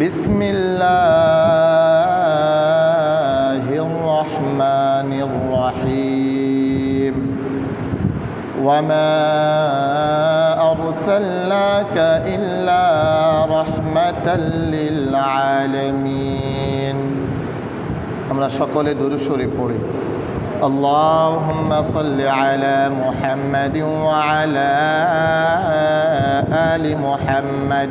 بسم الله الرحمن الرحيم وما أرسلناك إلا رحمة للعالمين আমরা সকলে দুরু শরীফ পড়ি اللهم صل على محمد وعلى آل محمد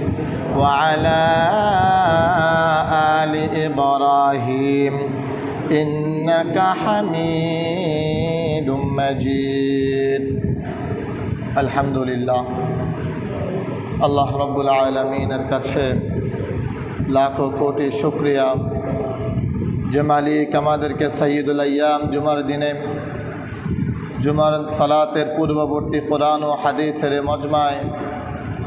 وعلى آل إبراهيم إنك حميد مجيد الحمد لله আল্লাহ রব্বুল আলমিনের কাছে লাখো কোটি শুক্রিয়া যে মালিক আমাদেরকে সঈদুল আয়াম জুমার দিনে জুমার সালাতের পূর্ববর্তী কোরআন ও হাদিসের মজমায়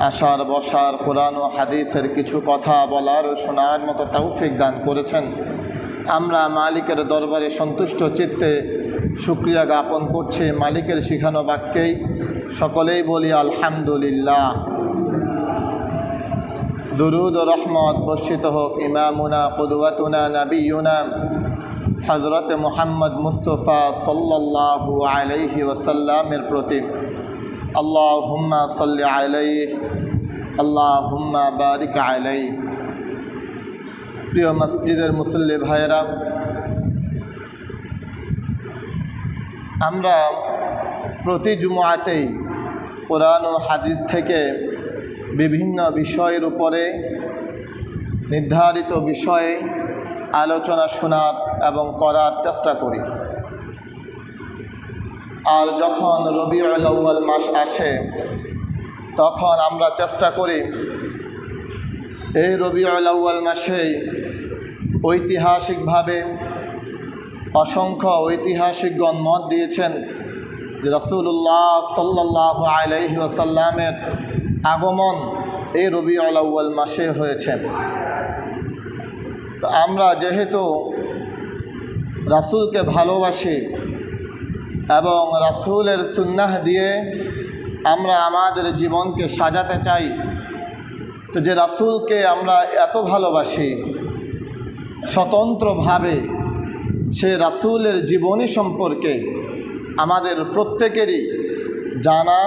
আসার বসার কোরআন ও হাদিসের কিছু কথা বলার ও শোনার মতো তৌফিক দান করেছেন। আমরা মালিকের দরবারে সন্তুষ্ট চিত্তে শুক্রিয়া জ্ঞাপন করছি মালিকের শিখানো বাক্যেই, সকলেই বলি আলহামদুলিল্লাহ। দুরুদ রহমত বর্ষিত হোক ইমামুনা, কুদওয়াতুনা নবীনা হজরত মোহাম্মদ মুস্তফা সাল্লাল্লাহু আলাইহি ওয়াসাল্লামের প্রতি। সাল্লি আলাই আল্লাহ হুম্মা বারিক আলাই প্রিয় মসজিদের মুসল্লি ভাইয়েরা, আমরা প্রতি জুমাতেই কোরআন ও হাদিস থেকে বিভিন্ন বিষয়ের উপরে নির্ধারিত বিষয়ে আলোচনা শোনার এবং করার চেষ্টা করি। আর যখন রবিউল আউ্য়াল মাস আসে, তখন আমরা চেষ্টা করি, এই রবিউল আউ্য়াল মাসেই ঐতিহাসিকভাবে অসংখ্য ঐতিহাসিকগণ মত দিয়েছেন যে রসুল্লাহ সাল্লাহ আলাইহি ওসাল্লামের আগমন এই রবি আউ্য়াল মাসে হয়েছে। তো আমরা যেহেতু রাসুলকে ভালোবাসি এবং রাসুলের সুন্নাহ দিয়ে আমরা আমাদের জীবনকে সাজাতে চাই। তো যে রাসুলকে আমরা এত ভালোবাসি, স্বতন্ত্রভাবে সে রাসুলের জীবনী সম্পর্কে আমাদের প্রত্যেকেরই জানা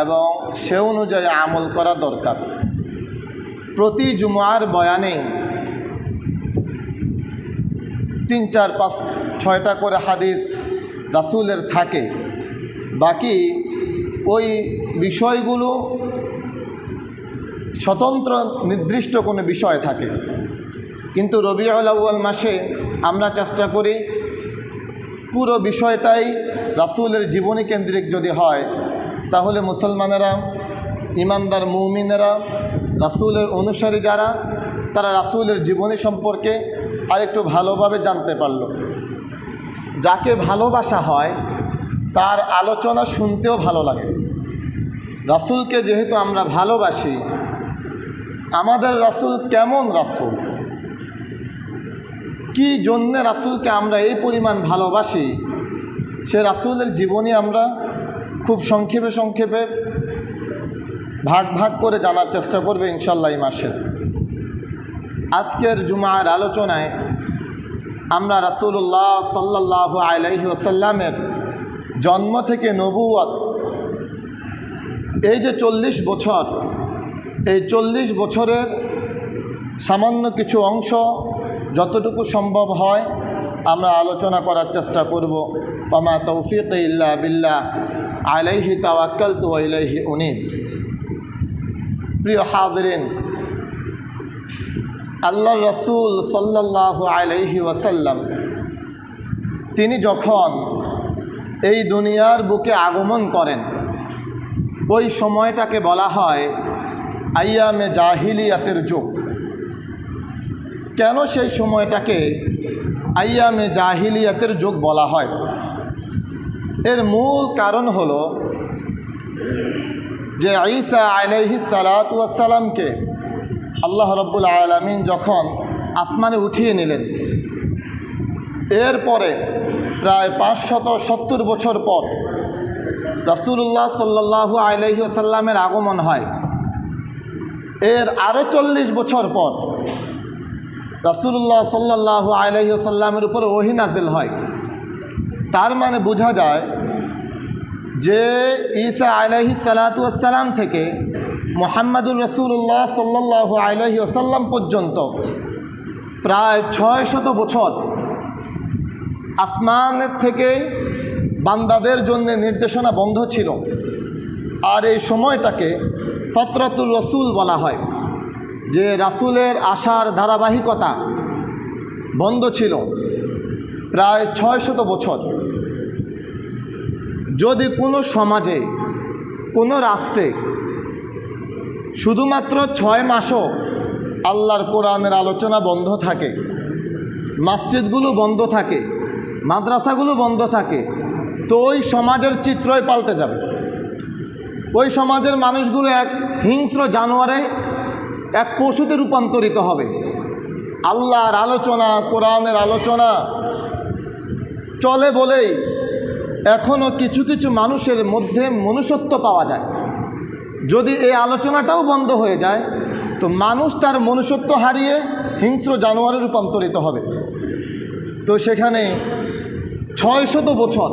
এবং সে অনুযায়ী আমল করা দরকার। প্রতি জুমার বয়ানে তিন, চার, পাঁচ, ছয়টা করে হাদিস রাসুলের থাকে। বাকি ওই বিষয়গুলো স্বতন্ত্র, নির্দিষ্ট কোনো বিষয় থাকে। কিন্তু রবিউল আউ্য়াল মাসে আমরা চেষ্টা করি পুরো বিষয়টাই রাসুলের জীবনী কেন্দ্রিক যদি হয়, তাহলে মুসলমানেরা, ইমানদার মৌমিনেরা, রাসুলের অনুসারী যারা, তারা রাসুলের জীবনী সম্পর্কে আরেকটু ভালোভাবে জানতে পারল। যাকে ভালোবাসা হয়, তার আলোচনা শুনতেও ভালো লাগে। রাসুলকে যেহেতু আমরা ভালোবাসি, আমাদের রাসুল কেমন রাসুল? কি জন্যে রাসুলকে আমরা এই পরিমাণ ভালোবাসি? সে রাসুলের জীবনী আমরা খুব সংক্ষেপে সংক্ষেপে ভাগ ভাগ করে জানার চেষ্টা করবে ইনশাল্লাহ মাসে। আজকের জুমার আলোচনায় আমরা রাসুল্লাহ সাল্লাহ আলাইহি ওসাল্লামের জন্ম থেকে নবুয়াত এই যে চল্লিশ বছর, এই চল্লিশ বছরের সামান্য কিছু অংশ যতটুকু সম্ভব হয় আমরা আলোচনা করার চেষ্টা করব। পামা তৌফিক ইল্লা বিল্লাহ, আলাইহি তাওয়াক্কাল তু আলাইহি উনিব। প্রিয় হাজরিন আল্লাহ রসুল সাল্লাহ আলাইহি ওয়াসাল্লাম, তিনি যখন এই দুনিয়ার বুকে আগমন করেন, ওই সময়টাকে বলা হয় আইয়ামে জাহিলিয়াতের যুগ। কেন সেই সময়টাকে আইয়ামে জাহিলিয়াতের যুগ বলা হয়? এর মূল কারণ হলো যে ঈসা আলাইহি সালাতামকে আল্লাহ রব্বুল আলমিন যখন আসমানে উঠিয়ে নিলেন, এরপরে প্রায় পাঁচশত সত্তর বছর পর রসুল্লাহ সাল্লাহু আলহি আসাল্লামের আগমন হয়। এর আরও চল্লিশ বছর পর রসুল্লাহ সাল্লাহ আলহি আসাল্লামের উপর ওহি নাজিল হয়। তার মানে বোঝা যায় যে ঈসা আলহি সালাতাম থেকে মোহাম্মদুর রসুল্লাহ সাল্লাহ আলহি আসাল্লাম পর্যন্ত প্রায় ছয় শত বছর আসমানের থেকে বান্দাদের জন্য নির্দেশনা বন্ধ ছিল। আর এই সময়টাকে ফতরাতুর রসুল বলা হয়, যে রাসুলের আশার ধারাবাহিকতা বন্ধ ছিল প্রায় ছয় শত বছর। যদি কোনো সমাজে, কোনো রাষ্ট্রে শুধুমাত্র ছয় মাসও আল্লাহর কোরআনের আলোচনা বন্ধ থাকে, মসজিদগুলো বন্ধ থাকে, মাদ্রাসাগুলো বন্ধ থাকে, তো ওই সমাজের চিত্রই পাল্টে যাবে। ওই সমাজের মানুষগুলো এক হিংস্র জানোয়ারে, এক পশুতে রূপান্তরিত হবে। আল্লাহর আলোচনা, কোরআনের আলোচনা চলে বলেই এখনও কিছু কিছু মানুষের মধ্যে মনুষ্যত্ব পাওয়া যায়। যদি এই আলোচনাটাও বন্ধ হয়ে যায়, তো মানুষ তার মনুষ্যত্ব হারিয়ে হিংস্র জানোয়ারে রূপান্তরিত হবে। তো সেখানে ছয় শত বছর,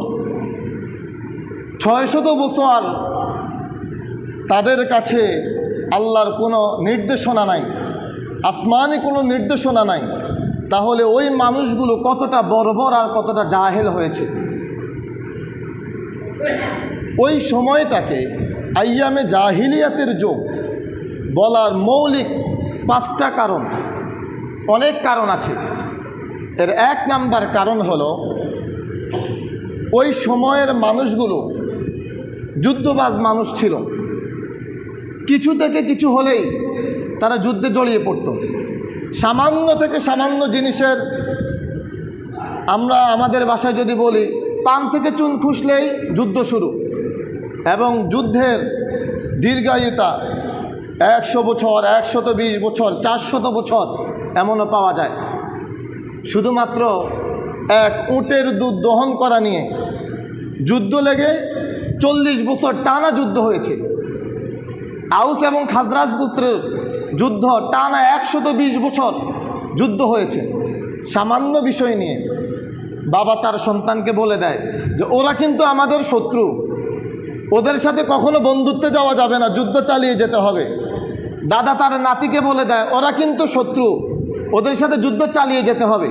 ছয় শত বছর তাদের কাছে আল্লাহর কোনো নির্দেশনা নাই, আসমানি কোনো নির্দেশনা নাই। তাহলে ওই মানুষগুলো কতটা বর্বর আর কতটা জাহেল হয়েছে? ওই সময়টাকে আইয়ামে জাহিলিয়াতের যোগ। বলার মৌলিক পাঁচটা কারণ, অনেক কারণ আছে। এর এক নাম্বার কারণ হলো, ওই সময়ের মানুষগুলো যুদ্ধবাজ মানুষ ছিল। কিছু থেকে কিছু হলেই তারা যুদ্ধে জড়িয়ে পড়ত। সামান্য থেকে সামান্য জিনিসের, আমরা আমাদের বাসায় যদি বলি, পান থেকে চুন খুসলেই যুদ্ধ শুরু। এবং যুদ্ধের দীর্ঘায়িতা একশো বছর, একশত বিশ বছর, চারশত বছর এমনও পাওয়া যায়। শুধুমাত্র এক উটের দুধ দহন করা নিয়ে যুদ্ধ লেগে চল্লিশ বছর টানা যুদ্ধ হয়েছে। আউস এবং খাজরাজ গোত্রের যুদ্ধ টানা একশত বিশ বছর যুদ্ধ হয়েছে। সামান্য বিষয় নিয়ে বাবা তার সন্তানকে বলে দেয় যে, ওরা কিন্তু আমাদের শত্রু। ওদের সাথে কখনো বন্ধুত্বে যাওয়া যাবে না, যুদ্ধ চালিয়ে যেতে হবে। দাদা তার নাতিকে বলে দেয়, ওরা কিন্তু শত্রু, ওদের সাথে যুদ্ধ চালিয়ে যেতে হবে।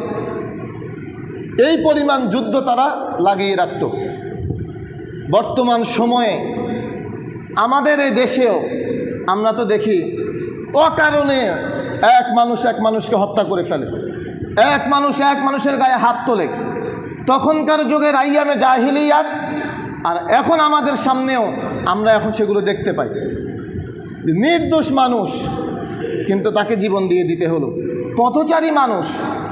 এই পরিমাণ যুদ্ধ তারা লাগিয়ে রাখত। বর্তমান সময়ে আমাদের এই দেশেও আমরা তো দেখি, অকারণে এক মানুষ এক মানুষকে হত্যা করে ফেলে। এক মানুষ এক মানুষের গায়ে হাত তোলে। তখনকার যুগের আইয়ামে জাহিলিয়াত আর এখন আমাদের সামনেও আমরা এখন সেগুলো দেখতে পাই। নির্দোষ মানুষ, কিন্তু তাকে জীবন দিয়ে দিতে হলো। পথচারী মানুষ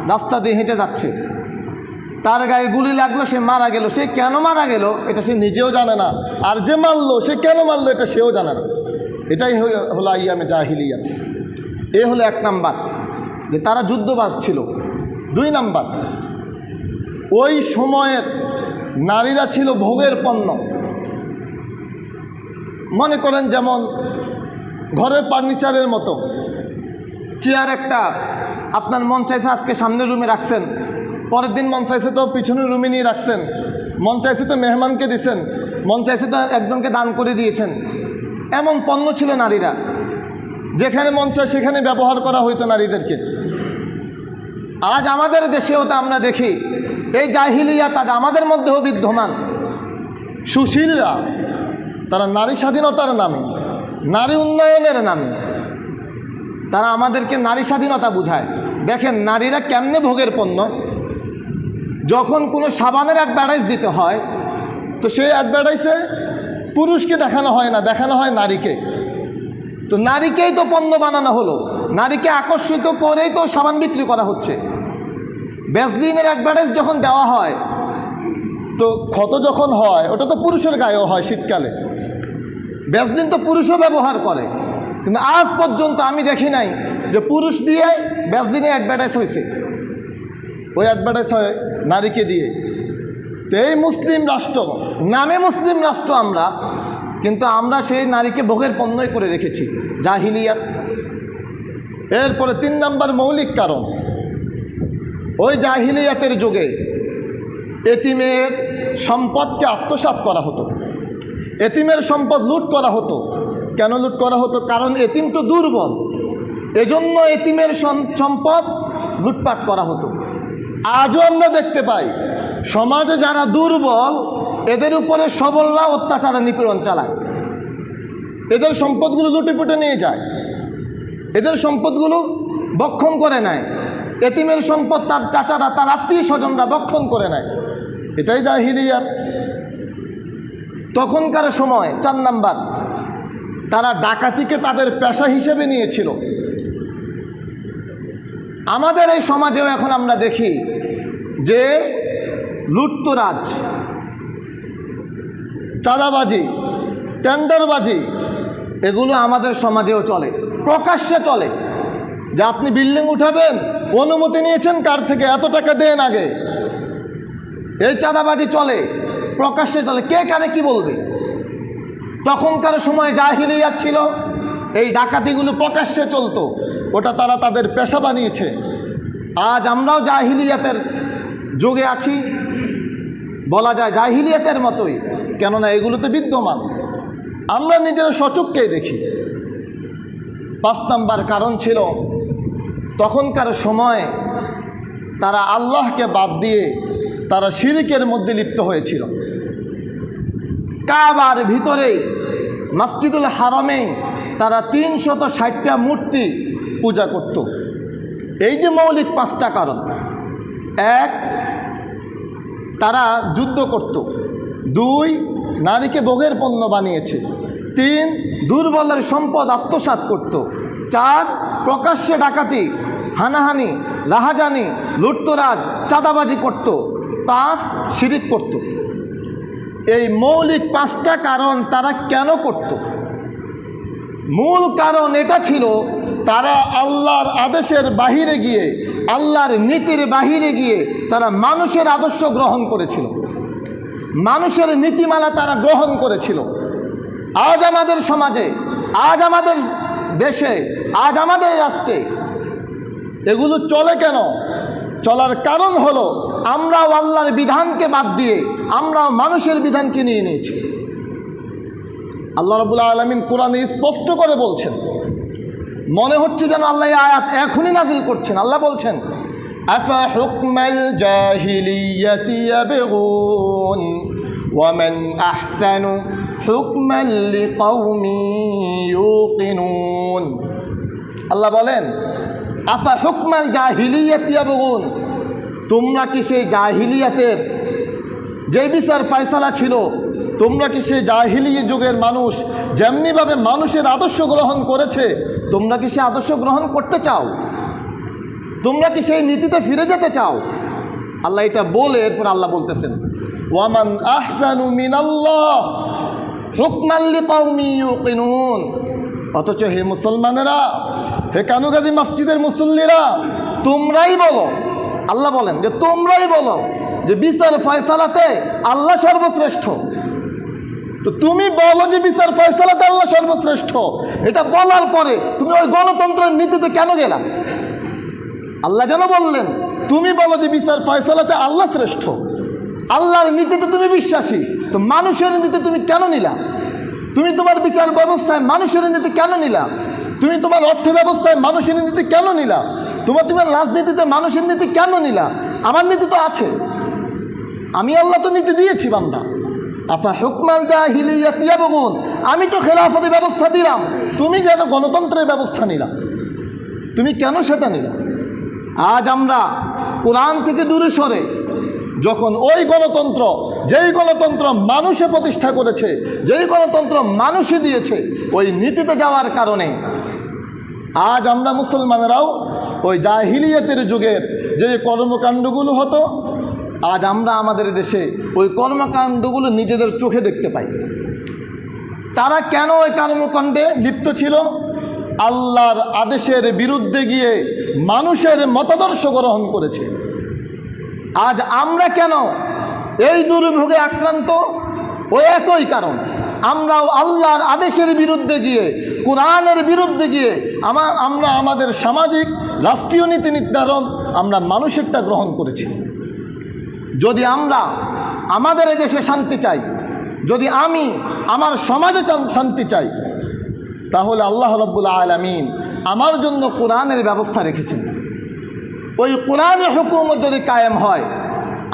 রাস্তা দিয়ে হেঁটে যাচ্ছে। তার গায়ে গুলি লাগল, সে মারা গেল। সে কেন মারা গেল, এটা সে নিজেও জানে না। আর যে মারলো, সে কেন মারলো, এটা সেও জানে না। এটাই হল- আইয়ামে জাহিলিয়াত এ হলো এক নাম্বার, যে তারা যুদ্ধবাজ ছিল। দুই নাম্বার, ওই সময়ের নারীরা ছিল ভোগের পণ্য। মনে করেন যেমন ঘরের ফার্নিচারের মতো। চেয়ার একটা, আপনার মন চাইছে আজকে সামনের রুমে রাখছেন, পরের দিন মন চাইছে তো পিছনের রুমে নিয়ে রাখছেন, মন চাইছে তো মেহমানকে দিছেন, মন চাইছে তো একজনকে দান করে দিয়েছেন। এমন পণ্য ছিল নারীরা। যেখানে মন চায় সেখানে ব্যবহার করা হইতো নারীদেরকে। আজ আমাদের দেশেও তো আমরা দেখি এই জাহিলিয়াত আজ আমাদের মধ্যেও বিদ্যমান। সুশীলরা, তারা নারী স্বাধীনতার নামে, নারী উন্নয়নের নামে। তারা আমাদেরকে নারী স্বাধীনতা বুঝায়। দেখেন, নারীরা কেমনে ভোগের পণ্য? যখন কোনো সাবানের অ্যাডভার্টাইজ দিতে হয়, তো সেই অ্যাডভার্টাইজে পুরুষকে দেখানো হয় না, দেখানো হয় নারীকে। তো নারীকেই তো পণ্য বানানো হলো। নারীকে আকর্ষিত করেই তো সাবান বিক্রি করা হচ্ছে। ব্যাসলিনের অ্যাডভার্টাইজ যখন দেওয়া হয়, তো ক্ষত যখন হয়, ওটা তো পুরুষের গায়েও হয় শীতকালে। ব্যাসলিন তো পুরুষও ব্যবহার করে। কিন্তু আজ পর্যন্ত আমি দেখি নাই যে পুরুষ দিয়ে ব্যাসলিনের অ্যাডভার্টাইজ হয়েছে। ওই অ্যাডভার্টাইজ হয় নারীকে দিয়ে। তো এই মুসলিম রাষ্ট্র, নামে মুসলিম রাষ্ট্র আমরা, কিন্তু আমরা সেই নারীকে ভোগের পণ্যই করে রেখেছি, জাহিলিয়াত। এরপরে তিন নম্বর মৌলিক কারণ। ওই জাহিলিয়াতের যুগে এতিমের সম্পদকে আত্মসাৎ করা হতো। এতিমের সম্পদ লুট করা হতো। কেন লুট করা হতো? কারণ এতিম তো দুর্বল। এজন্য এতিমের সম্পদ লুটপাট করা হতো। আজও আমরা দেখতে পাই, সমাজে যারা দুর্বল, এদের উপরে সবলরা অত্যাচার নিপীড়ন চালায়। এদের সম্পদগুলো লুটেপুটে নিয়ে যায়। এদের সম্পদগুলো বক্ষণ করে নেয়। এতিমের সম্পদ তার চাচারা, তার আত্মীয় স্বজনরা বক্ষণ করে নেয়। এটাই যায় হিলিয়াত তখনকার সময়, চার নাম্বার, তারা ডাকাতিকে তাদের পেশা হিসেবে নিয়েছিল। আমাদের এই সমাজেও এখন আমরা দেখি যে লুটতরাজ, চাঁদাবাজি, টেন্ডারবাজি, এগুলো আমাদের সমাজেও চলে, প্রকাশ্যে চলে। যে আপনি বিল্ডিং উঠাবেন অনুমতি নিয়েছেন, কার থেকে? এত টাকা দেন আগে। এই চাঁদাবাজি চলে, প্রকাশ্যে চলে। কে কারে কি বলবে? তখনকার সময় জাহিলিয়া ছিল, এই ডাকাতিগুলো প্রকাশ্যে চলতো, ওটা তারা তাদের পেশা বানিয়েছে। আজ আমরাও জাহিলিয়াতের যুগে আছি। বলা যায় জাহিলিয়াতের মতোই, কেননা এগুলো তো বিদ্যমান। আমরা নিজেরা সচককেই দেখি। পাঁচ নাম্বার কারণ ছিল তখনকার সময় তারা আল্লাহকে বাদ দিয়ে তারা শিরিকের মধ্যে লিপ্ত হয়েছিল। কাবার ভিতরে, মসজিদুল হারমে তারা তিনশত ষাটটা মূর্তি পূজা করত। এই যে মৌলিক পাঁচটা কারণ। এক, তারা যুদ্ধ করত। দুই, নারীকে ভোগের পণ্য বানিয়েছে। তিন, দুর্বলের সম্পদ আত্মসাৎ করত। চার প্রকাশ্যে ডাকাতি, হানাহানি রাহাজানি লুটতরাজ, চাঁদাবাজি করত, পাঁচ শিরিক করত। এই মৌলিক পাঁচটা কারণ তারা কেন করত? মূল কারণ এটা ছিল, তারা আল্লাহর আদেশের বাহিরে গিয়ে, আল্লাহর নীতির বাহিরে গিয়ে তারা মানুষের আদর্শ গ্রহণ করেছিল। মানুষের নীতিমালা তারা গ্রহণ করেছিল। আজ আমাদের সমাজে, আজ আমাদের দেশে, আজ আমাদের রাষ্ট্রে। এগুলো চলে কেন? চলার কারণ হলো, আমরাও আল্লাহর বিধানকে বাদ দিয়ে আমরা মানুষের বিধানকে নিয়ে নিয়েছি। আল্লাহ রবুল্লা আলমিন কোরআনে স্পষ্ট করে বলছেন, মনে হচ্ছে যেন আল্লাহ আয়াত এখনই নাজিল করছেন। আল্লাহ বলছেন, আফা হুকমাল জাহিলিয়াতি আহসানু হুকমান লিকাউমি ইউকিনুন। আল্লাহ বলেন, আফা হুকমাল জাহিলিয়াতি ইয়াবগুন? তোমরা কি সেই জাহিলিয়াতের যে বিচার ফয়সালা ছিল, তোমরা কি সেই জাহিলি যুগের মানুষ, যেমনিভাবে মানুষের আদর্শ গ্রহণ করেছে, তোমরা কি সে আদর্শ গ্রহণ করতে চাও? তোমরা কি সেই নীতিতে ফিরে যেতে চাও? আল্লাহ এটা বলে এরপর আল্লাহ বলতেছেন ওয়ামান আহসানু মিনাল্লাহ। হুকমাল্লি কওমি ইউকিনুন। অথচ হে মুসলমানেরা, হে কানুগাজী মসজিদের মুসল্লিরা, তোমরাই বলো, আল্লাহ বলেন যে তোমরাই বলো যে বিচার ফয়সালাতে আল্লাহ সর্বশ্রেষ্ঠ। তো তুমি বলো যে বিচার ফয়সালাতে আল্লাহ সর্বশ্রেষ্ঠ। এটা বলার পরে তুমি ওই গণতন্ত্রের নীতিতে কেন গেলা? আল্লাহ যেন বললেন, তুমি বলো যে বিচার ফয়সালাতে আল্লাহ শ্রেষ্ঠ। আল্লাহর নীতিতে তুমি বিশ্বাসী। তো মানুষের নীতি তুমি কেন নিলা? তুমি তোমার বিচার ব্যবস্থায় মানুষের নীতি কেন নিলা? তুমি তোমার অর্থ ব্যবস্থায় মানুষের নীতি কেন নিলা? তোমার তোমার রাজনীতিতে মানুষের নীতি কেন নিলা? আমার নীতি তো আছে। আমি আল্লাহ তো নীতি দিয়েছি, বান্দা। আপা হুকমাল জাহিলিয়া বগুন আমি তো খেলাফতি ব্যবস্থা দিলাম। তুমি যেন গণতন্ত্রের ব্যবস্থা নিলাম তুমি কেন সেটা নিলা? আজ আমরা কোরআন থেকে দূরে সরে যখন ওই গণতন্ত্র, যেই গণতন্ত্র মানুষে প্রতিষ্ঠা করেছে, যেই গণতন্ত্র মানুষে দিয়েছে, ওই নীতিতে যাওয়ার কারণে আজ আমরা মুসলমানেরাও ওই জাহিলিয়াতের যুগের যে কর্মকাণ্ডগুলো হতো, আজ আমরা আমাদের দেশে ওই কর্মকাণ্ডগুলো নিজেদের চোখে দেখতে পাই। তারা কেন ওই কর্মকাণ্ডে লিপ্ত ছিল? আল্লাহর আদেশের বিরুদ্ধে গিয়ে মানুষের মতাদর্শ গ্রহণ করেছে। আজ আমরা কেন এই দুর্ভোগে আক্রান্ত? ওই একই কারণ। আমরাও আল্লাহর আদেশের বিরুদ্ধে গিয়ে, কোরআনের বিরুদ্ধে গিয়ে আমার আমরা আমাদের সামাজিক, রাষ্ট্রীয় নীতি নির্ধারণ আমরা মানুষেরটা গ্রহণ করেছি। যদি আমরা আমাদের দেশে শান্তি চাই, যদি আমি আমার সমাজে শান্তি চাই, তাহলে আল্লাহ রব্বুল আলমিন আমার জন্য কোরআনের ব্যবস্থা রেখেছেন। ওই কোরআনের হুকুমত যদি কায়েম হয়,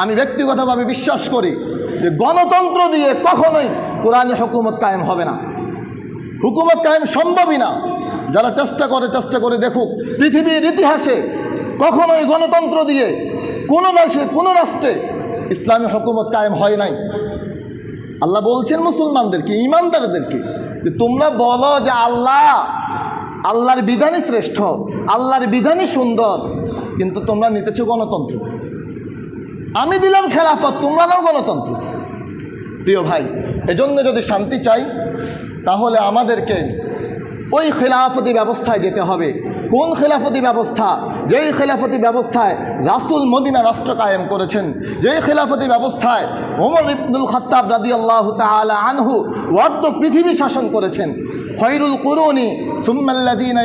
আমি ব্যক্তিগতভাবে বিশ্বাস করি যে গণতন্ত্র দিয়ে কখনোই কোরআনের হুকুমত কায়েম হবে না। হুকুমত কায়েম সম্ভবই না। যারা চেষ্টা করে চেষ্টা করে দেখুক, পৃথিবীর ইতিহাসে কখনোই গণতন্ত্র দিয়ে কোনো দেশে, কোনো রাষ্ট্রে ইসলামী হুকুমত কায়েম হয় নাই। আল্লাহ বলছেন মুসলমানদেরকে, ইমানদারদেরকে, যে তোমরা বলো যে আল্লাহ, আল্লাহর বিধানই শ্রেষ্ঠ, আল্লাহর বিধানই সুন্দর কিন্তু তোমরা নিতেছো গণতন্ত্র। আমি দিলাম খেলাফত তোমরা নাও গণতন্ত্র। প্রিয় ভাই, এজন্য যদি শান্তি চাই, তাহলে আমাদেরকে ওই খেলাফতি ব্যবস্থায় যেতে হবে। কোন খেলাফতি ব্যবস্থা? যেই খেলাফতি ব্যবস্থায় রাসুল মদিনা রাষ্ট্র কায়েম করেছেন, যেই খেলাফতি ব্যবস্থায় ওমর ইবনুল খত্তাব রাদি আল্লাহ তালা আনহু ওয়ার্দ পৃথিবী শাসন করেছেন। খৈরুল কুরুনি সুম্মাল্লাদিন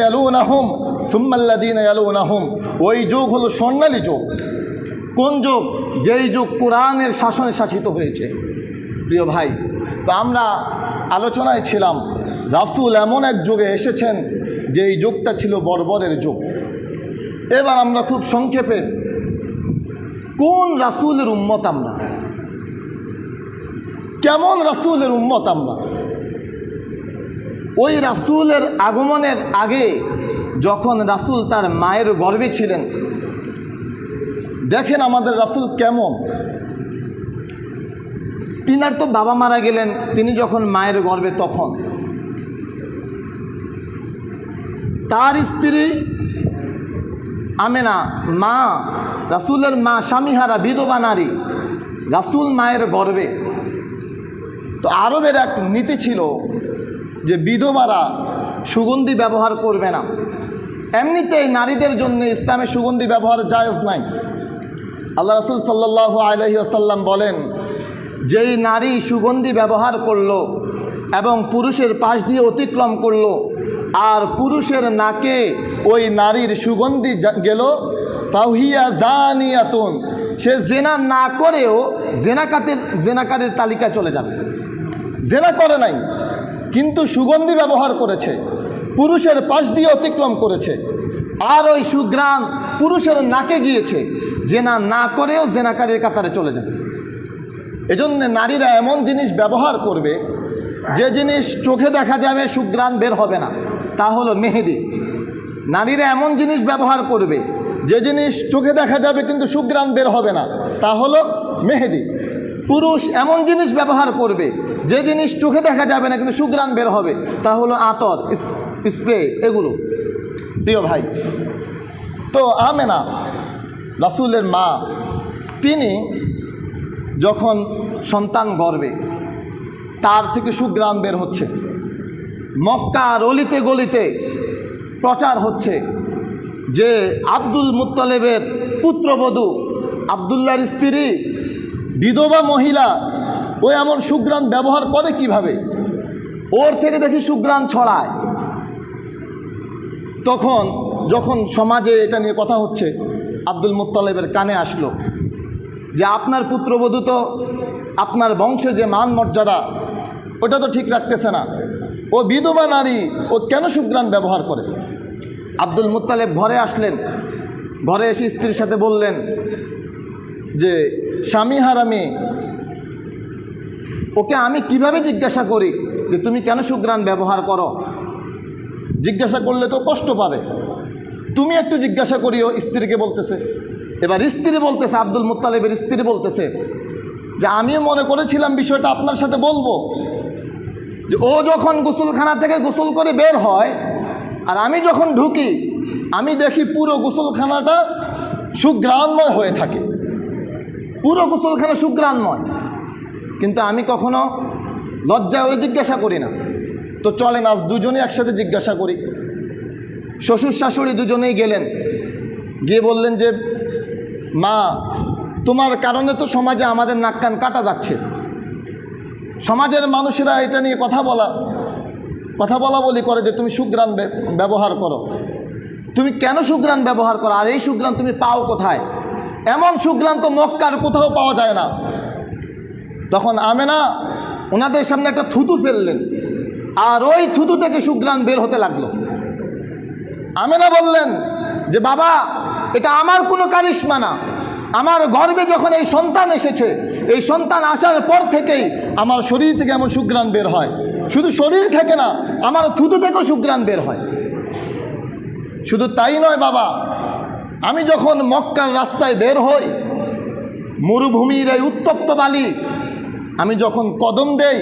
সুম্মাল্লাদিন আলুনাহুম ওই যুগ হলো স্বর্ণালী যুগ। কোন যুগ? যেই যুগ কোরআনের শাসনে শাসিত হয়েছে। প্রিয় ভাই, তো আমরা আলোচনায় ছিলাম, রাসুল এমন এক যুগে এসেছেন যে এই যুগটা ছিল বর্বরের যুগ। এবার আমরা খুব সংক্ষেপে, কোন রাসুলের উম্মত আমরা? কেমন রাসুলের উম্মত আমরা? ওই রাসুলের আগমনের আগে যখন রাসুল তার মায়ের গর্বে ছিলেন, দেখেন আমাদের রাসুল কেমন। তিনার তো বাবা মারা গেলেন, তিনি যখন মায়ের গর্বে তখন। তার স্ত্রী আমেনা, মা, রাসুলের মা স্বামীহারা, বিধবা নারী, রাসুল মায়ের গর্বে। তো আরবের এক নীতি ছিল যে বিধবারা সুগন্ধি ব্যবহার করবে না। এমনিতেই নারীদের জন্য ইসলামে সুগন্ধি ব্যবহার জায়জ নাই। আল্লাহ রসুল সাল্লাহ আলহি আসাল্লাম বলেন, যেই নারী সুগন্ধি ব্যবহার করল এবং পুরুষের পাশ দিয়ে অতিক্রম করল, আর পুরুষের নাকে ওই নারীর সুগন্ধি গেল ফাহিয়া জানিয়াতুন, সে জেনা না করেও জেনাকাতের, জেনাকারের তালিকা চলে যাবে। জেনা করে নাই, কিন্তু সুগন্ধি ব্যবহার করেছে। পুরুষের পাশ দিয়ে অতিক্রম করেছে। আর ওই সুগ্রাম পুরুষের নাকে গিয়েছে। জেনা না করেও জেনাকারের কাতারে চলে যাবে। এজন্য নারীরা এমন জিনিস ব্যবহার করবে, যে জিনিস চোখে দেখা যাবে সুগ্রাণ বের হবে না। তা হলো মেহেদি। নারীরা এমন জিনিস ব্যবহার করবে, যে জিনিস চোখে দেখা যাবে কিন্তু সুগ্রাণ বের হবে না। তা হলো মেহেদি। পুরুষ এমন জিনিস ব্যবহার করবে, যে জিনিস চোখে দেখা যাবে না কিন্তু সুগ্রাণ বের হবে। তা হলো আতর। স্প্রে এগুলো। প্রিয় ভাই। তো আমেনা, রাসুলের মা, তিনি যখন সন্তান গর্বে তার থেকে সুগ্রাম বের হচ্ছে। মক্কার অলিতে গলিতে প্রচার হচ্ছে যে আব্দুল মুত্তালেবের পুত্রবধূ আবদুল্লার স্ত্রী, বিধবা মহিলা, ও এমন সুগ্রাম ব্যবহার করে কীভাবে? ওর থেকে দেখি সুগ্রাম ছড়ায়। তখন যখন সমাজে এটা নিয়ে কথা হচ্ছে, আব্দুল মুত্তালেবের কানে আসলো যে আপনার পুত্রবধূ তো আপনার বংশে যে মান মর্যাদা, ওটা তো ঠিক রাখতেছে না। ও বিধবা নারী, ও কেন সুগ্রাণ ব্যবহার করে? আব্দুল মুত্তালেব ঘরে আসলেন, ঘরে এসে স্ত্রীর সাথে বললেন যে, স্বামী হারা মেয়ে ওকে আমি কীভাবে জিজ্ঞাসা করি যে তুমি কেন সুগ্রাণ ব্যবহার করো? জিজ্ঞাসা করলে তো কষ্ট পাবে। তুমি একটু জিজ্ঞাসা করিও, স্ত্রীকে বলতেছে। এবার স্ত্রী বলতেছে, আব্দুল মুত্তালেবের স্ত্রী বলতেছে যে, আমিও মনে করেছিলাম বিষয়টা আপনার সাথে বলব যে, ও যখন গোসলখানা থেকে গোসল করে বের হয় আর আমি যখন ঢুকি, আমি দেখি পুরো গোসলখানাটা সুগ্রাণময় হয়ে থাকে। পুরো গোসলখানা সুগ্রাণময় কিন্তু আমি কখনো লজ্জায় ওরে জিজ্ঞাসা করি না। তো চলেন, আজ দুজনে একসাথে জিজ্ঞাসা করি। শ্বশুর শাশুড়ি দুজনেই গেলেন। গিয়ে বললেন যে, মা, তোমার কারণে তো সমাজে আমাদের নাক কান কাটা যাচ্ছে। সমাজের মানুষেরা এটা নিয়ে কথা বলা কথা বলা বলি করে যে, তুমি সুগ্রাণ ব্যবহার করো। তুমি কেন সুগ্রাণ ব্যবহার করো? আর এই সুগ্রাণ তুমি পাও কোথায়? এমন সুগ্রাণ তো মক্কার কোথাও পাওয়া যায় না। তখন আমেনা ওনাদের সামনে একটা থুতু ফেললেন। আর ওই থুতু থেকে সুগ্রাণ বের হতে লাগল। আমেনা বললেন যে, বাবা, এটা আমার কোনো কারিশ্মা না। আমার গর্বে যখন এই সন্তান এসেছে, এই সন্তান আসার পর থেকেই আমার শরীর থেকে এমন সুগ্রাণ বের হয়। শুধু শরীর থেকে না, আমার থুতু থেকেও সুগ্রাণ বের হয়। শুধু তাই নয়, বাবা, আমি যখন মক্কার রাস্তায় বের হই, মরুভূমির এই উত্তপ্ত বালি, আমি যখন কদম দেই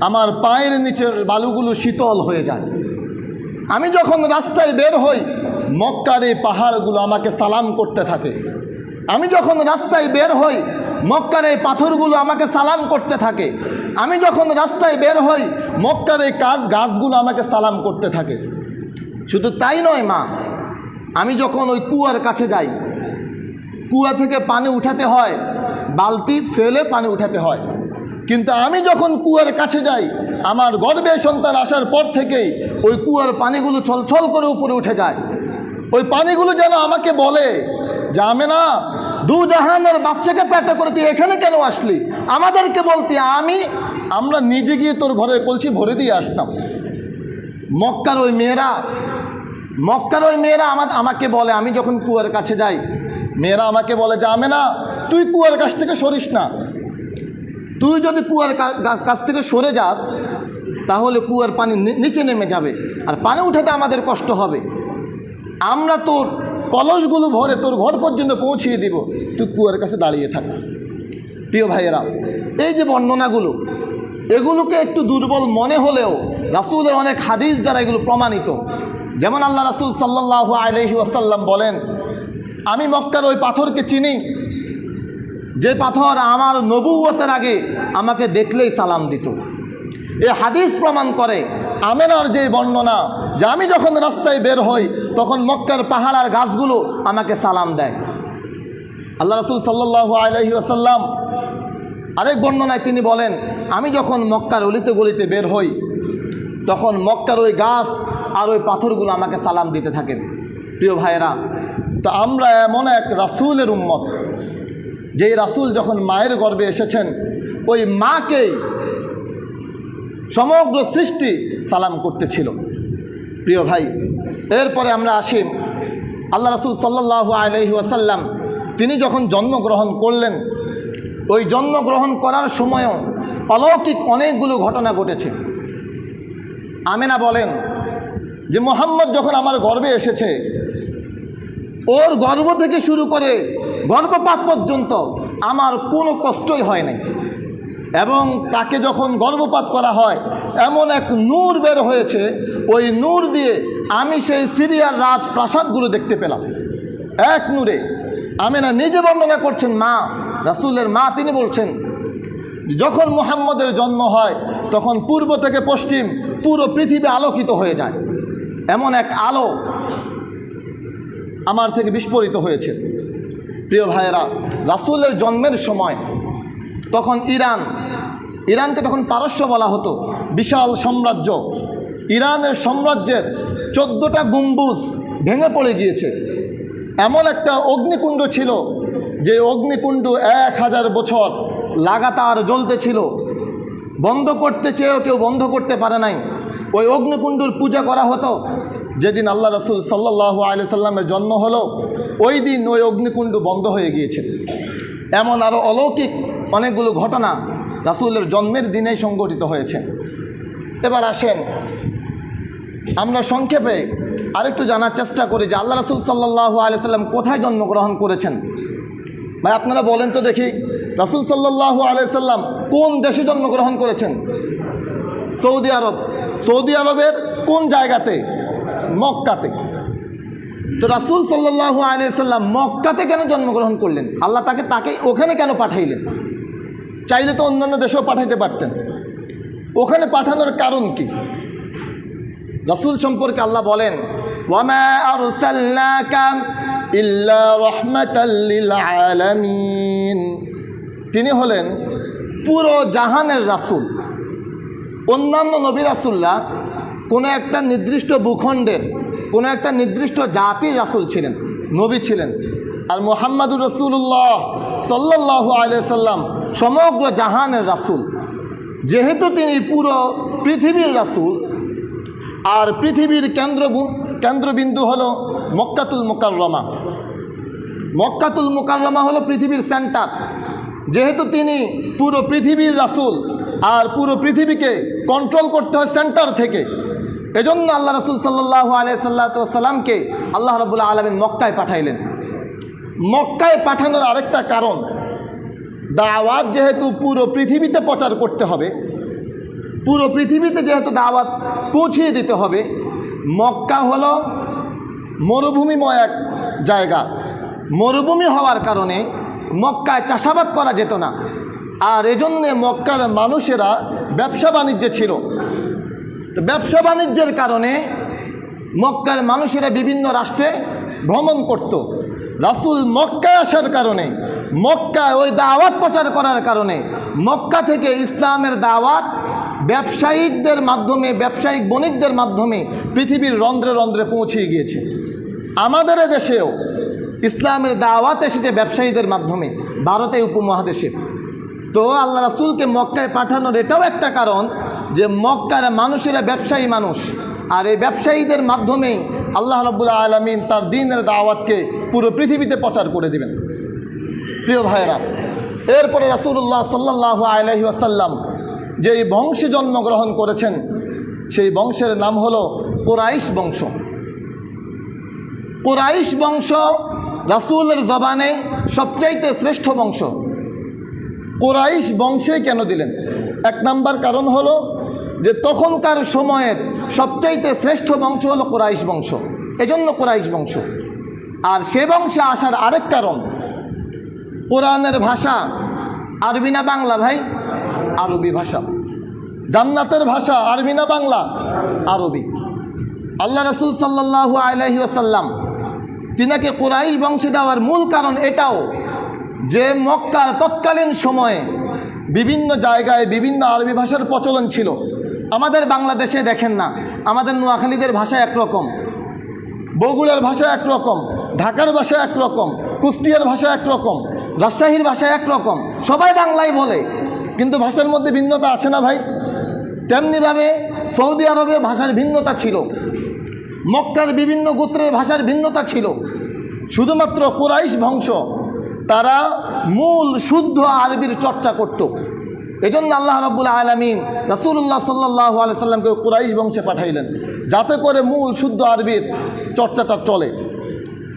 আমার পায়ের নিচের বালুগুলো শীতল হয়ে যায়। আমি যখন রাস্তায় বের হই, মক্কার এই পাহাড়গুলো আমাকে সালাম করতে থাকে। আমি যখন রাস্তায় বের হই, মক্কার এই পাথরগুলো আমাকে সালাম করতে থাকে। আমি যখন রাস্তায় বের হই, মক্কার এই কাজ গাছগুলো আমাকে সালাম করতে থাকে। শুধু তাই নয় মা, আমি যখন ওই কুয়ার কাছে যাই, কুয়া থেকে পানি উঠাতে হয়, বালতি ফেলে পানি উঠাতে হয়। কিন্তু আমি যখন কুয়ার কাছে যাই, আমার গর্বে সন্তান আসার পর থেকেই ওই কুয়ার পানিগুলো ছলছল করে উপরে উঠে যায়। ওই পানিগুলো যেন আমাকে বলে যে আমি না দু জাহানের বাচ্চাকে পেটে করে তুই এখানে কেন আসলি? আমাদেরকে বলতি, আমি, আমরা নিজে গিয়ে তোর ঘরের কলছি ভরে দিয়ে আসতাম। মক্কার ওই মেয়েরা, মক্কার ওই মেয়েরা আমার আমাকে বলে, আমি যখন কুয়ার কাছে যাই, মেয়েরা আমাকে বলে যে আমি না তুই কুয়ার কাছ থেকে সরিস না। তুই যদি কুয়ার কাছ থেকে সরে যাস, তাহলে কুয়ার পানি নিচে নেমে যাবে। আর পানি উঠাতে আমাদের কষ্ট হবে। আমরা তোর কলসগুলো ভরে তোর ঘর পর্যন্ত পৌঁছিয়ে দিব। তুই কুয়ার কাছে দাঁড়িয়ে থাক। প্রিয় ভাইয়েরা, এই যে বর্ণনাগুলো, এগুলোকে একটু দুর্বল মনে হলেও রাসুলের অনেক হাদিস দ্বারা এগুলো প্রমাণিত। যেমন আল্লাহ রাসুল সাল্লাহ আলহি আসাল্লাম বলেন, আমি মক্কার ওই পাথরকে চিনি যে পাথর আমার নবুয়তের আগে আমাকে দেখলেই সালাম দিত। এ হাদিস প্রমাণ করে আমেনার যে বর্ণনা যে আমি যখন রাস্তায় বের হই, তখন মক্কার পাহাড়ার গাছগুলো আমাকে সালাম দেয়। আল্লাহ রসুল সাল্লাহ আলহি আসাল্লাম আরেক বর্ণনায় তিনি বলেন, আমি যখন মক্কার অলিতে গলিতে বের হই, তখন মক্কার ওই গাছ আর ওই পাথরগুলো আমাকে সালাম দিতে থাকেন প্রিয় ভাইয়েরা, তো আমরা এমন এক রাসুলের উম্মত যেই রাসুল যখন মায়ের গর্ভে এসেছেন, ওই মাকেই সমগ্র সৃষ্টি সালাম করতেছিল। প্রিয় ভাই, এরপরে আমরা আসি। আল্লাহ রাসুল সাল্লাহ আলহি ওয়াসাল্লাম, তিনি যখন জন্মগ্রহণ করলেন, ওই জন্মগ্রহণ করার সময়ও অলৌকিক অনেকগুলো ঘটনা ঘটেছে। আমেনা বলেন যে, মোহাম্মদ যখন আমার গর্বে এসেছে, ওর গর্ভ থেকে শুরু করে গর্ভপাত পর্যন্ত আমার কোনো কষ্টই হয় নাই। এবং তাকে যখন গর্ভপাত করা হয়, এমন এক নূর বের হয়েছে, ওই নূর দিয়ে আমি সেই সিরিয়ার রাজপ্রাসাদগুলো দেখতে পেলাম। এক নূরে। আমি না নিজে বর্ণনা করছেন, মা, রাসুলের মা, তিনি বলছেন, যখন মুহাম্মদের জন্ম হয়, তখন পূর্ব থেকে পশ্চিম পুরো পৃথিবী আলোকিত হয়ে যায়। এমন এক আলো আমার থেকে বিস্ফোরিত হয়েছে। প্রিয় ভাইয়েরা, রাসুলের জন্মের সময় তখন ইরান, ইরানকে তখন পারস্য বলা হতো, বিশাল সাম্রাজ্য। ইরানের সাম্রাজ্যের চোদ্দোটা গম্বুজ ভেঙে পড়ে গিয়েছে। এমন একটা অগ্নিকুণ্ড ছিল যে অগ্নিকুণ্ড এক হাজার বছর লাগাতার জ্বলতেছিল। বন্ধ করতে চেয়েও কেউ বন্ধ করতে পারে নাই। ওই অগ্নিকুণ্ডুর পূজা করা হতো যেদিন আল্লাহ রসুল সাল্লাহ আলি সাল্লামের জন্ম হলো, ওই দিন ওই অগ্নিকুণ্ড বন্ধ হয়ে গিয়েছে। এমন আরও অলৌকিক অনেকগুলো ঘটনা রাসুলের জন্মের দিনেই সংঘটিত হয়েছে। এবার আসেন, আমরা সংক্ষেপে আরেকটু জানার চেষ্টা করি যে আল্লাহ রাসুল সাল্লাহ আলিয়াল্লাম কোথায় জন্মগ্রহণ করেছেন। ভাই, আপনারা বলেন তো দেখি, রাসুল সাল্লাহ আলিয়াল্লাম কোন দেশে জন্মগ্রহণ করেছেন? সৌদি আরব। সৌদি আরবের কোন জায়গাতে মক্কাতে। তো রাসুল সাল্লাহ আলিয়াল্লাম মক্কাতে কেন জন্মগ্রহণ করলেন? আল্লাহ তাকে তাকে ওখানে কেন পাঠাইলেন? চাইলে তো অন্যান্য দেশেও পাঠাইতে পারতেন। ওখানে পাঠানোর কারণ কি? রসুল সম্পর্কে আল্লাহ বলেন তিনি হলেন পুরো জাহানের রাসূল। অন্যান্য নবী রাসূলরা কোনো একটা নির্দিষ্ট ভূখণ্ডের, কোনো একটা নির্দিষ্ট জাতির রাসূল ছিলেন, নবী ছিলেন। আর মোহাম্মদুর রসুল্লাহ সাল্লাহ আলিয়া সাল্লাম সমগ্র জাহানের রাসূল। যেহেতু তিনি পুরো পৃথিবীর রাসূল, আর পৃথিবীর কেন্দ্র কেন্দ্রবিন্দু হলো মক্কাতুল মোকাররমা। মক্কাতুল মোকাররমা হলো পৃথিবীর সেন্টার। যেহেতু তিনি পুরো পৃথিবীর রাসূল, আর পুরো পৃথিবীকে কন্ট্রোল করতে হয় সেন্টার থেকে। এজন্য আল্লাহ রসুল সাল্লাহ আলিয়াল্লাতামকে আল্লাহ রবুল্লা আলমিন মক্কায় পাঠাইলেন। মক্কায় পাঠানোর আরেকটা কারণ, দাওয়াত যেহেতু পুরো পৃথিবীতে প্রচার করতে হবে, পুরো পৃথিবীতে যেহেতু দাওয়াত পৌঁছিয়ে দিতে হবে, মক্কা হলো মরুভূমিময় এক জায়গা। মরুভূমি হওয়ার কারণে মক্কায় চাষাবাদ করা যেত না। আর এজন্যে মক্কার মানুষেরা ব্যবসা বাণিজ্যে ছিল। তো ব্যবসা বাণিজ্যের কারণে মক্কার মানুষেরা বিভিন্ন রাষ্ট্রে ভ্রমণ করত। রাসুল মক্কায় আসার কারণে, মক্কায় ওই দাওয়াত প্রচার করার কারণে, মক্কা থেকে ইসলামের দাওয়াত ব্যবসায়িকদের মাধ্যমে, ব্যবসায়িক বণিকদের মাধ্যমে পৃথিবীর রন্ধ্রে রন্ধ্রে পৌঁছে গিয়েছে। আমাদের দেশেও ইসলামের দাওয়াত এসেছে ব্যবসায়ীদের মাধ্যমে, ভারতে উপমহাদেশে। তো আল্লাহ রাসুলকে মক্কায় পাঠানোর এটাও একটা কারণ যে মক্কার মানুষেরা ব্যবসায়ী মানুষ। আর এই ব্যবসায়ীদের মাধ্যমেই আল্লাহ রব্বুল্লা আলমিন তার দিনের দাওয়াতকে পুরো পৃথিবীতে প্রচার করে দিবেন। প্রিয় ভাইয়েরা, এরপরে রাসুল্লাহ সাল্লাহ আলহি আসাল্লাম যে এই বংশে জন্মগ্রহণ করেছেন, সেই বংশের নাম হলো কোরাইশ বংশ। কোরাইশ বংশ রাসুলের জবানে সবচাইতে শ্রেষ্ঠ বংশ। কোরাইশ বংশে কেন দিলেন? এক নাম্বার কারণ হলো যে তখনকার সময়ের সবচাইতে শ্রেষ্ঠ বংশ হলো কোরাইশ বংশ। এজন্য কোরাইশ বংশ। আর সে বংশে আসার আরেক কারণ, কোরআনের ভাষা আরবি না বাংলা ভাই? আরবি ভাষা। জান্নাতের ভাষা আরবি না বাংলা? আরবি। আল্লাহ রসুল সাল্লাহ আলহি আসাল্লাম তিনাকে কোরাইশ বংশে দেওয়ার মূল কারণ এটাও যে মক্কার তৎকালীন সময়ে বিভিন্ন জায়গায় বিভিন্ন আরবি ভাষার প্রচলন ছিল, আমাদের বাংলাদেশে দেখেন না, আমাদের নোয়াখালীদের ভাষা একরকম, বগুড়ার ভাষা একরকম, ঢাকার ভাষা একরকম, কুষ্টিয়ার ভাষা একরকম, রাজশাহীর ভাষা একরকম, সবাই বাংলাই বলে, কিন্তু ভাষার মধ্যে ভিন্নতা আছে না ভাই? তেমনিভাবে সৌদি আরবে ভাষার ভিন্নতা ছিল, মক্কার বিভিন্ন গোত্রের ভাষার ভিন্নতা ছিল, শুধুমাত্র কোরাইশ বংশ তারা মূল শুদ্ধ আরবির চর্চা করত। এজন্য আল্লাহ রব্বুল আলমিন রসুল্লাহ সাল্লাহ আলাইসাল্লামকে কুরাইশ বংশে পাঠাইলেন, যাতে করে মূল শুদ্ধ আরবির চর্চাটা চলে।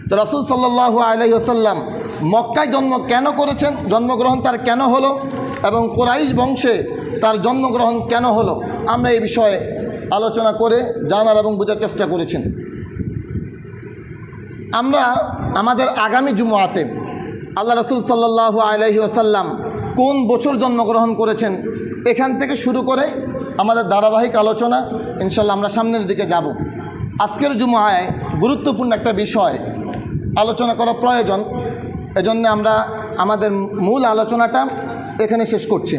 তো রসুল সাল্লাহ আলহিহাসাল্লাম মক্কায় জন্ম কেন করেছেন, জন্মগ্রহণ তার কেন হলো এবং কোরাইশ বংশে তার জন্মগ্রহণ কেন হলো, আমরা এই বিষয়ে আলোচনা করে জানার এবং বোঝার চেষ্টা করেছেন আমরা আমাদের আগামী জুমাতে আল্লাহ রসুল সাল্লাহ আলহি আসাল্লাম কোন বছর জন্মগ্রহণ করেছেন এখান থেকে শুরু করে আমাদের ধারাবাহিক আলোচনা ইনশাল্লাহ আমরা সামনের দিকে যাব। আজকের জুমায় গুরুত্বপূর্ণ একটা বিষয় আলোচনা করা প্রয়োজন। এজন্য আমরা আমাদের মূল আলোচনাটা এখানে শেষ করছি।